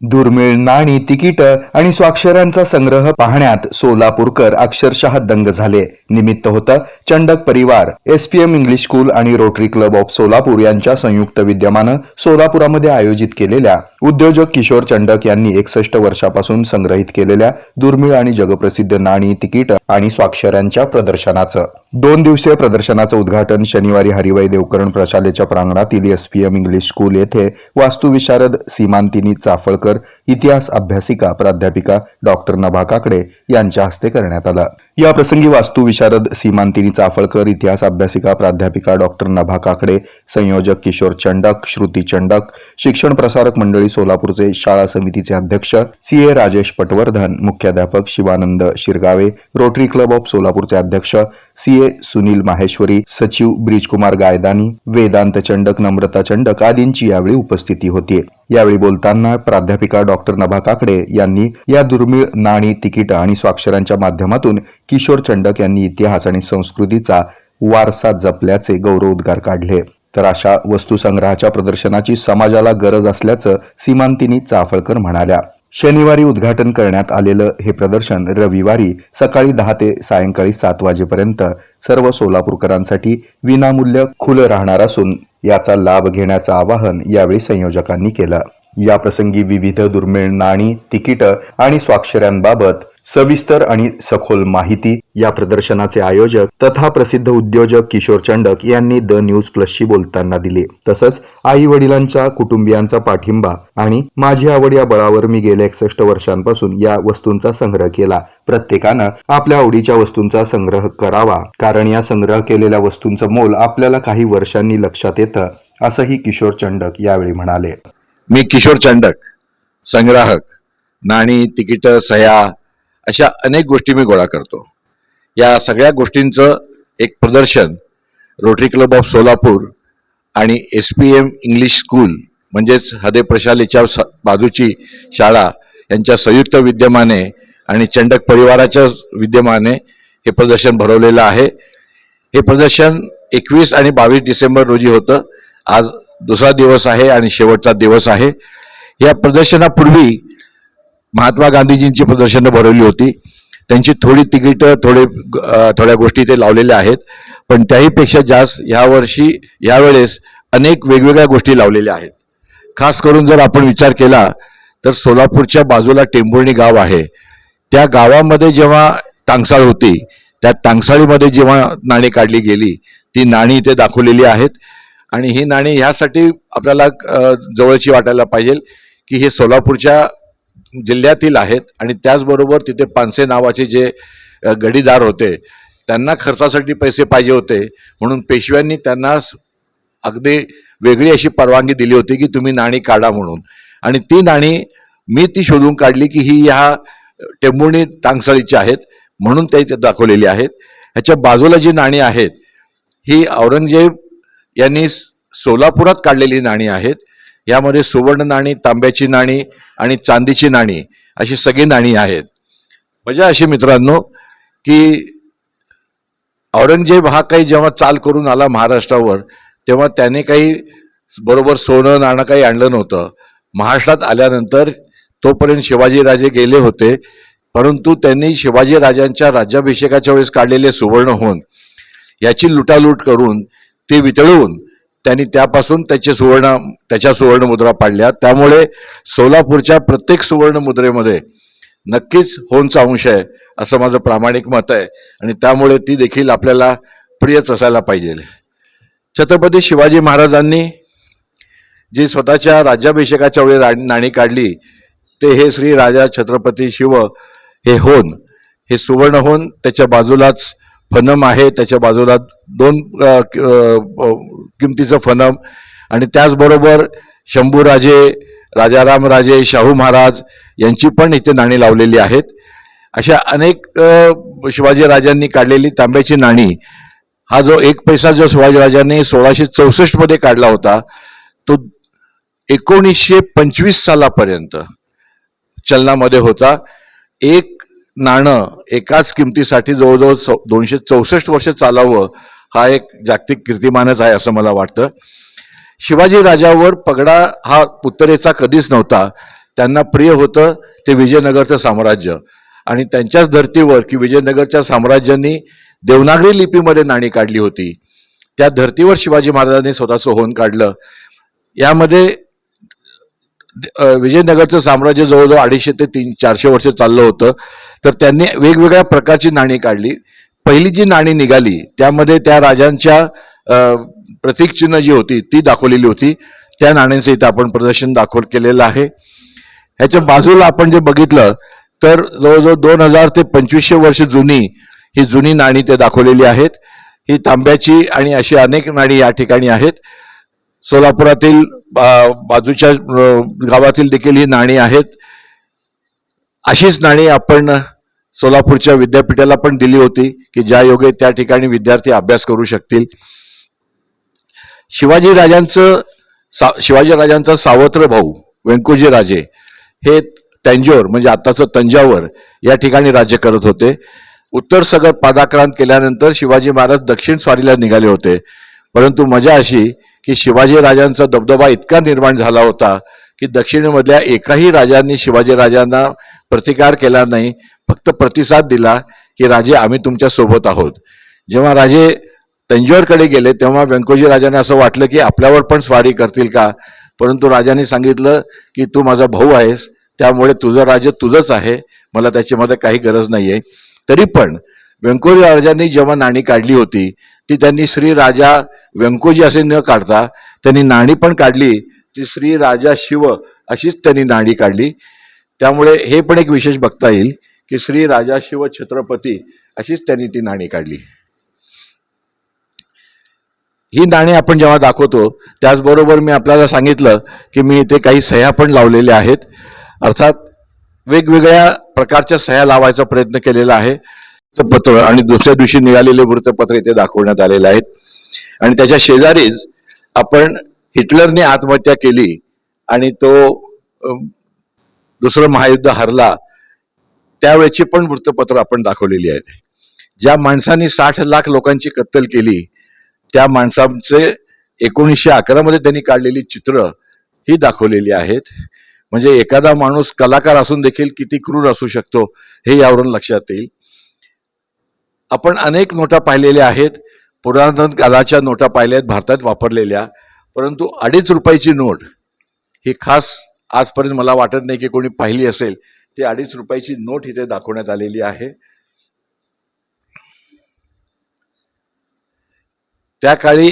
दुर्मिळ नाणी तिकीट आणि स्वाक्षरांचा संग्रह पाहण्यात सोलापूरकर अक्षरशः दंग झाले. निमित्त होतं चंडक परिवार एसपीएम इंग्लिश स्कूल आणि रोटरी क्लब ऑफ सोलापूर यांच्या संयुक्त विद्यमानं सोलापुरामध्ये आयोजित केलेल्या उद्योजक किशोर चंडक यांनी एकसष्ट वर्षापासून संग्रहित केलेल्या दुर्मिळ आणि जगप्रसिद्ध नाणी तिकीट आणि स्वाक्षऱ्यांच्या प्रदर्शनाचं. दोन दिवसीय प्रदर्शनाचं उद्घाटन शनिवारी हरिवाई देवकरण प्रशालेच्या प्रांगणातील एसपीएम इंग्लिश स्कूल येथे वास्तुविशारद सीमांतिनी चाफळकर इतिहास अभ्यासिका प्राध्यापिका डॉक्टर नभा काकडे यांच्या हस्ते करण्यात आलं. या प्रसंगी वास्तुविशारद सीमांतिनी चाफळकर इतिहास अभ्यासिका प्राध्यापिका डॉक्टर नभा काकडे संयोजक किशोर चंडक श्रुती चंडक शिक्षण प्रसारक मंडळी सोलापूरचे शाळा समितीचे अध्यक्ष सी ए राजेश पटवर्धन मुख्याध्यापक Shivanand Shirgave Rotary club of सोलापूरचे अध्यक्ष सी ए सुनील माहेश्वरी सचिव ब्रिजकुमार गायदानी वेदांत चंडक नम्रता चंडक आदींची यावेळी उपस्थिती होती. यावेळी बोलताना प्राध्यापिका डॉक्टर नभा काकडे यांनी या दुर्मिळ नाणी तिकीट आणि स्वाक्षरांच्या माध्यमातून किशोर चंडक यांनी इतिहास आणि संस्कृतीचा वारसा जपल्याचे गौरवोद्गार काढले. तर अशा वस्तुसंग्रहाच्या प्रदर्शनाची समाजाला गरज असल्याचं सीमांतिनी चाफळकर म्हणाल्या. शनिवारी उद्घाटन करण्यात आलेलं हे प्रदर्शन रविवारी सकाळी दहा ते सायंकाळी सात वाजेपर्यंत सर्व सोलापूरकरांसाठी विनामूल्य खुलं राहणार असून याचा लाभ घेण्याचं आवाहन यावेळी संयोजकांनी केलं. या प्रसंगी विविध दुर्मिळ नाणी तिकीटं आणि स्वाक्षऱ्यांबाबत सविस्तर आणि सखोल माहिती या प्रदर्शनाचे आयोजक तथा प्रसिद्ध उद्योजक किशोर चंडक यांनी द न्यूज प्लसशी बोलताना दिले. तसंच आई वडिलांच्या कुटुंबियांचा पाठिंबा आणि माझी आवड या बळावर मी गेल्या एकसष्ट वर्षांपासून या वस्तूंचा संग्रह केला. प्रत्येकानं आपल्या आवडीच्या वस्तूंचा संग्रह करावा कारण या संग्रह केलेल्या वस्तूंचं मोल आपल्याला काही वर्षांनी लक्षात येतं असंही किशोर चंडक यावेळी म्हणाले. मी किशोर चंडक संग्राहक नाणी तिकीट सह्या अशा अनेक गोष्टी मी गोळा करतो. या सगळ्या गोष्टींचं एक प्रदर्शन रोटरी क्लब ऑफ सोलापूर आणि S P M English school म्हणजेच हदे प्रशालेच्या बाजूची शाळा यांच्या संयुक्त विद्यमाने आणि चंडक परिवाराच्या विद्यमाने हे प्रदर्शन भरवलेलं आहे. हे प्रदर्शन एकवीस आणि बावीस डिसेंबर रोजी होतं. आज दुसरा दिवस आहे आणि शेवटचा दिवस आहे. या प्रदर्शनापूर्वी महात्मा गांधीजींची प्रदर्शनं भरवली होती. त्यांची थोडी तिकीटं थोडे थोड्या गोष्टी ते लावलेल्या आहेत. पण त्याहीपेक्षा जास्त ह्यावर्षी यावेळेस अनेक वेगवेगळ्या गोष्टी लावलेल्या आहेत. खास करून जर आपण विचार केला तर सोलापूरच्या बाजूला टेंभुर्णी गाव आहे. त्या गावामध्ये जेव्हा टांगसाळ होती त्या टांगसाळीमध्ये जेव्हा नाणी काढली गेली ती नाणी इथे दाखवलेली आहेत. आणि ही नाणी ह्यासाठी आपल्याला जवळची वाटायला पाहिजे की हे सोलापूरच्या जिल्ह्यातील आहेत आणि त्याचबरोबर तिथे पानसे नावाचे जे गडीदार होते त्यांना खर्चासाठी पैसे पाहिजे होते. म्हणून पेशव्यांनी त्यांना अगदी वेगळी अशी परवानगी दिली होती की तुम्ही नाणी काढा म्हणून. आणि ती नाणी मी ती शोधून काढली की ही ह्या टेंभुर्णी तांगसाळीची आहेत म्हणून ते इथे दाखवलेली आहेत. ह्याच्या बाजूला जी नाणी आहेत ही औरंगजेब यांनी सोलापुरात काढलेली नाणी आहेत. यामध्ये सुवर्ण नाणी तांब्याची नाणी आणि चांदीची नाणी अशी सगळी नाणी आहेत. मजा अशी मित्रांनो की औरंगजेब हा काही जेव्हा चाल करून आला महाराष्ट्रावर तेव्हा त्याने काही बरोबर सोनं नाणं काही आणलं नव्हतं. महाराष्ट्रात आल्यानंतर तोपर्यंत शिवाजीराजे गेले होते परंतु त्यांनी शिवाजी राजांच्या राज्याभिषेकाच्या वेळेस काढलेले सुवर्ण होऊन याची लुटालूट करून ते वितळवून त्यांनी त्यापासून त्याचे सुवर्ण त्याच्या सुवर्णमुद्रा पाडल्या. त्यामुळे सोलापूरच्या प्रत्येक सुवर्णमुद्रेमध्ये नक्कीच होनचा अंश आहे असं माझं प्रामाणिक मत आहे. आणि त्यामुळे ती देखील आपल्याला प्रियच असायला पाहिजे. छत्रपती शिवाजी महाराजांनी जी स्वतःच्या राज्याभिषेकाच्या वेळी नाणी काढली ते हे श्री राजा छत्रपती शिव हे होन हे सुवर्ण होन त्याच्या बाजूलाच फनम आहे त्याच्या बाजूला दोन किमतीचं फनम आणि त्याचबरोबर शंभूराजे राजाराम राजे शाहू महाराज यांची पण इथे नाणी लावलेली आहेत. अशा अनेक शिवाजीराजांनी काढलेली तांब्याची नाणी. हा जो एक पैसा जो शिवाजीराजांनी सोळाशे चौसष्टमध्ये काढला होता तो एकोणीसशे पंचवीस सालापर्यंत चलनामध्ये होता. एक नाणं एकाच किमतीसाठी जवळजवळ चौ- दोनशे चौसष्ट वर्ष चालावं हा एक जागतिक कीर्तिमानच आहे असं मला वाटतं. शिवाजी राजावर पगडा हा उत्तरेचा कधीच नव्हता. त्यांना प्रिय होतं ते विजयनगरचं साम्राज्य. आणि त्यांच्याच धर्तीवर की विजयनगरच्या साम्राज्यांनी देवनागरी लिपीमध्ये नाणी काढली होती. त्या धर्तीवर शिवाजी महाराजांनी स्वतःचं होऊन काढलं. यामध्ये विजयनगरचं साम्राज्य जवळजवळ अडीचशे ते तीन चारशे वर्ष चाललं होतं. तर त्यांनी वेगवेगळ्या प्रकारची नाणी काढली. पहिली जी नाणी निघाली त्यामध्ये त्या राजांच्या प्रतीकचिन्ह प्रतीक चिन्ह जी होती ती दाखवलेली होती. त्या नाण्यांचं इथं आपण प्रदर्शन दाखव केलेलं आहे. ह्याच्या बाजूला आपण जे बघितलं तर जवळजवळ दोन हजार ते पंचवीसशे वर्ष जुनी ही जुनी नाणी ते दाखवलेली आहेत. ही तांब्याची आणि अशी अनेक नाणी या ठिकाणी आहेत. सोलापुरातील बाजूच्या गावातील देखील ही नाणी आहेत. अशीच नाणी आपण सोलापूरच्या विद्यापीठाला पण दिली होती. की ज्या योगे त्या ठिकाणी विद्यार्थी अभ्यास करू शकतील. शिवाजी राजांचं सा, शिवाजी राजांचा सावत्र भाऊ व्यंकोजी राजे हे तंजोर म्हणजे आताचं तंजावर या ठिकाणी राज्य करत होते. उत्तर सगळ पादाक्रांत केल्यानंतर शिवाजी महाराज दक्षिण स्वारीला निघाले होते. परंतु मजा अशी की शिवाजी राजांचा दबदबा इतका निर्माण झाला होता की दक्षिणेमधल्या एकाही राजांनी शिवाजी राजांना प्रतिकार केला नाही फक्त प्रतिसाद दिला की राजे आम्ही तुमच्यासोबत आहोत. जेव्हा राजे तंजोरकडे गेले तेव्हा व्यंकोजी राजाने असं वाटलं की आपल्यावर पण स्वारी करतील का? परंतु राजाने सांगितलं की तू माझा भाऊ आहेस त्यामुळे तुझं राज्य तुझंच आहे मला त्याच्यामध्ये काही गरज नाहीये. तरी पण व्यंकोजी राजांनी जेव्हा नाणी काढली होती ती त्यांनी श्री राजा व्यंकोजी असे न काढता त्यांनी नाणी पण काढली ती श्री राजा शिव अशीच त्यांनी नाणी काढली. त्यामुळे हे पण एक विशेष बघता येईल की श्री राजा शिव छत्रपती अशीच त्यांनी ती नाणी काढली. ही नाणी आपण जेव्हा दाखवतो त्याचबरोबर मी आपल्याला सांगितलं की मी इथे काही सह्या पण लावलेल्या आहेत. अर्थात वेगवेगळ्या प्रकारच्या सह्या लावायचा प्रयत्न केलेला आहे. पत्र आणि दुसऱ्या दिवशी निघालेले वृत्तपत्र इथे दाखवण्यात आलेले आहेत. आणि त्याच्या शेजारीच आपण हिटलरने आत्महत्या केली आणि तो दुसरं महायुद्ध हरला. त्यावेळेची पण वृत्तपत्र आपण दाखवलेली आहेत. ज्या माणसांनी साठ लाख लोकांची कत्तल केली त्या माणसांचे एकोणीसशे अकरा मध्ये त्यांनी काढलेली चित्र ही दाखवलेली आहेत. म्हणजे एखादा माणूस कलाकार असून देखील किती क्रूर असू शकतो हे यावरून लक्षात येईल. आपण अनेक नोटा पाहिलेल्या आहेत पुरातन कालाच्या नोटा पाहिल्या आहेत भारतात वापरलेल्या. परंतु अडीच रुपयाची नोट ही खास आजपर्यंत मला वाटत नाही की कोणी पाहिली असेल. ती अडीच रुपयाची नोट इथे दाखवण्यात आलेली आहे. त्या काळी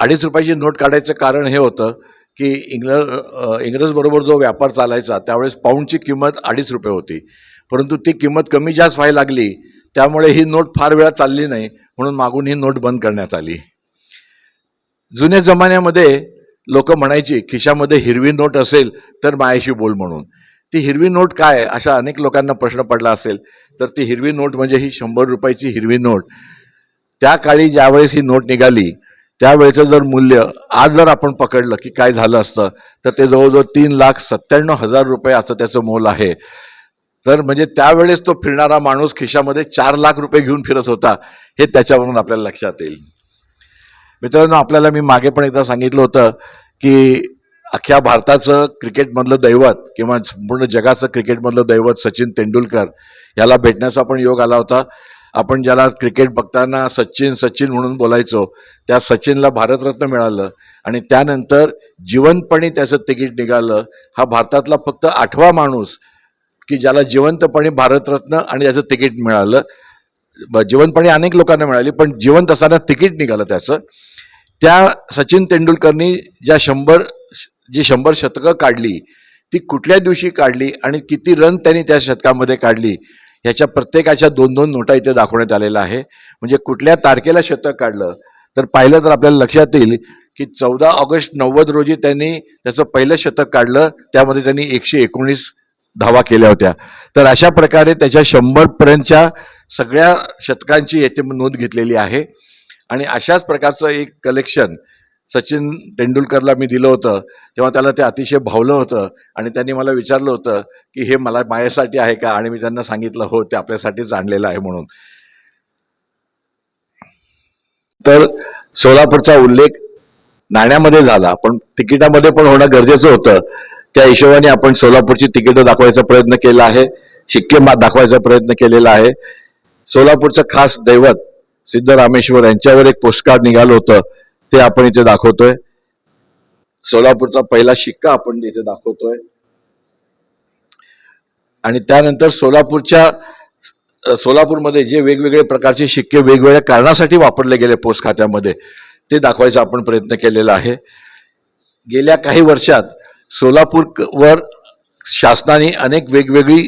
अडीच रुपयाची नोट काढायचं कारण हे होतं की इंग्रज इंग्रज बरोबर जो व्यापार चालायचा त्यावेळेस पाऊंडची किंमत अडीच रुपये होती. परंतु ती किंमत कमी जास्त व्हायला लागली त्यामुळे ही नोट फार वेळा चालली नाही म्हणून मागून ही नोट बंद करण्यात आली. जुन्या जमान्यामध्ये लोक म्हणायची खिशामध्ये हिरवी नोट असेल तर मायाशी बोल म्हणून. ती हिरवी नोट काय अशा अनेक लोकांना प्रश्न पडला असेल. तर ती हिरवी नोट म्हणजे ही शंभर रुपयाची हिरवी नोट. त्या काळी ज्यावेळेस ही नोट निघाली त्यावेळेचं जर मूल्य आज जर आपण पकडलं की काय झालं असतं तर ते जवळजवळ तीन लाख सत्त्याण्णव हजार रुपये असं त्याचं मोल आहे. तर म्हणजे त्यावेळेस तो फिरणारा माणूस खिशामध्ये चार लाख रुपये घेऊन फिरत होता हे त्याच्यावरून आपल्याला लक्षात येईल. मित्रांनो आपल्याला मी मागे पण एकदा सांगितलं होतं की अख्ख्या भारताचं क्रिकेटमधलं दैवत किंवा संपूर्ण जगाचं क्रिकेटमधलं दैवत सचिन तेंडुलकर याला भेटण्याचा पण योग आला होता. आपण ज्याला क्रिकेट बघताना सचिन सचिन म्हणून बोलायचो त्या सचिनला भारतरत्न मिळालं आणि त्यानंतर जिवंतपणी त्याचं तिकीट निघालं. हा भारतातला फक्त आठवा माणूस की ज्याला जिवंतपणी भारतरत्न आणि त्याचं तिकीट मिळालं. ब- अनेक लोकांना मिळाली पण जिवंत असताना तिकीट निघालं त्याचं. त्या सचिन तेंडुलकरनी ज्या शंभर जी शंभर शतकं काढली ती कुठल्या दिवशी काढली आणि किती रन त्यांनी त्या शतकामध्ये काढली ह्याच्या प्रत्येकाच्या दोन दोन नोटा इथे दाखवण्यात आलेल्या आहे म्हणजे कुठल्या तारखेला शतक काढलं? तर पाहिलं तर आपल्याला लक्षात येईल की चौदा ऑगस्ट नव्वद रोजी त्यांनी त्याचं पहिलं शतक काढलं त्यामध्ये त्यांनी एकशे एकोणीस धावा केल्या होत्या. तर अशा प्रकारे त्याच्या शंभरपर्यंतच्या सगळ्या शतकांची याची नोंद घेतलेली आहे. आणि अशाच प्रकारचं एक कलेक्शन सचिन तेंडुलकरला मी दिलं होतं तेव्हा त्याला ते अतिशय भावलं होतं आणि त्यांनी मला विचारलं होतं की हे मला माझ्यासाठी आहे का आणि मी त्यांना सांगितलं हो ते आपल्यासाठीच आणलेलं आहे म्हणून. तर सोलापूरचा उल्लेख नाण्यामध्ये झाला पण तिकिटामध्ये पण होणं गरजेचं होतं. त्या हिशोबाने आपण सोलापूरची तिकीटं दाखवायचा प्रयत्न केला आहे शिक्के मात दाखवायचा प्रयत्न केलेला आहे. सोलापूरचं खास दैवत सिद्धरामेश्वर यांच्यावर एक पोस्टकार्ड निघालं होतं. ते आपण इथे दाखवतोय. सोलापूरचा पहिला शिक्का आपण इथे दाखवतोय. आणि त्यानंतर सोलापूरच्या सोलापूरमध्ये जे वेगवेगळे प्रकारचे शिक्के वेगवेगळ्या कारणासाठी वापरले गेले पोस्ट खात्यामध्ये ते दाखवायचा आपण प्रयत्न केलेला आहे. गेल्या काही वर्षात सोलापूर वर शासनाने अनेक वेगवेगळी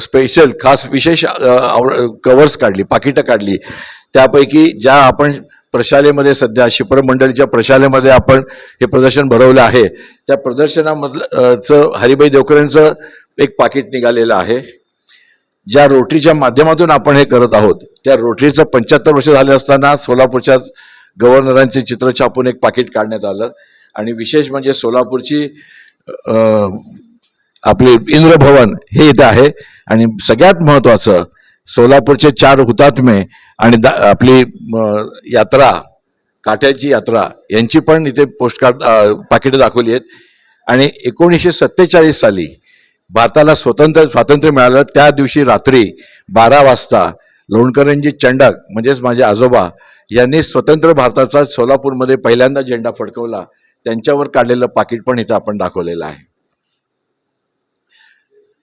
स्पेशल खास विशेष कवर्स काढली पाकिटं काढली. त्यापैकी ज्या आपण प्रशालेमध्ये सध्या शिपर मंडळीच्या प्रशालेमध्ये आपण हे प्रदर्शन भरवलं आहे. त्या प्रदर्शनामधलं चं हरिभाई देवकरांचं एक पाकिट निघालेलं आहे. ज्या रोटरीच्या माध्यमातून आपण हे करत आहोत त्या रोटरीचं पंच्याहत्तर वर्ष झाले असताना सोलापूरच्या गव्हर्नरांचे चित्र छापून एक पाकिट काढण्यात आलं. आणि विशेष म्हणजे सोलापूरची आपले आपली इंद्रभवन हे इथं आहे. आणि सगळ्यात महत्वाचं सोलापूरचे चार हुतात्मे आणि दा- आपली यात्रा काट्याची यात्रा यांची पण इथे पोस्टकार्ड पाकिटं दाखवली आहेत. आणि एकोणीसशे सत्तेचाळीस साली भारताला स्वतंत्र स्वातंत्र्य मिळालं. त्या दिवशी रात्री बारा वाजता लोणकरंजी चंडक म्हणजेच माझे आजोबा यांनी स्वतंत्र भारताचा सोलापूरमध्ये पहिल्यांदा झेंडा फडकवला. त्यांच्यावर काढलेलं पाकिट पण इथं आपण दाखवलेलं आहे.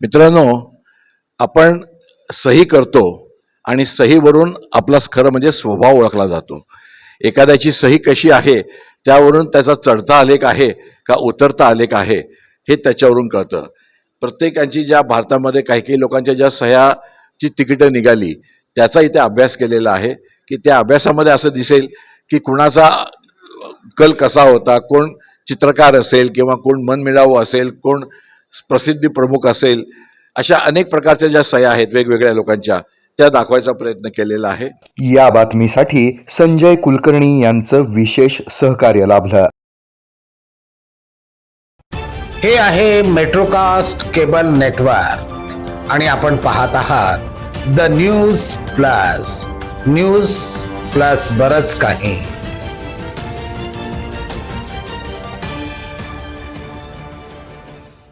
मित्रांनो आपण सही करतो आणि सहीवरून आपला खरं म्हणजे स्वभाव ओळखला जातो. एखाद्याची सही कशी आहे त्यावरून त्याचा चढता आलेख आहे का उतरता आलेख आहे हे त्याच्यावरून कळतं. प्रत्येकांची ज्या भारतामध्ये काही काही लोकांच्या ज्या सह्याची तिकीटं निघाली त्याचा इथे अभ्यास केलेला आहे की त्या अभ्यासामध्ये असं दिसेल की कुणाचा कल कसा होता कोण चित्रकार असेल किंवा कोण मनमिळावू असेल कोण प्रसिद्धी प्रमुख असेल अशा अनेक प्रकारच्या ज्या सह्या आहेत वेगवेगळ्या लोकांच्या त्या दाखवायचा प्रयत्न केलेला आहे. या बातमीसाठी संजय कुलकर्णी यांचं विशेष सहकार्य लाभलं. हे आहे मेट्रोकास्ट केबल नेटवर्क आणि आपण पाहत आहात the news plus news plus बरच काही.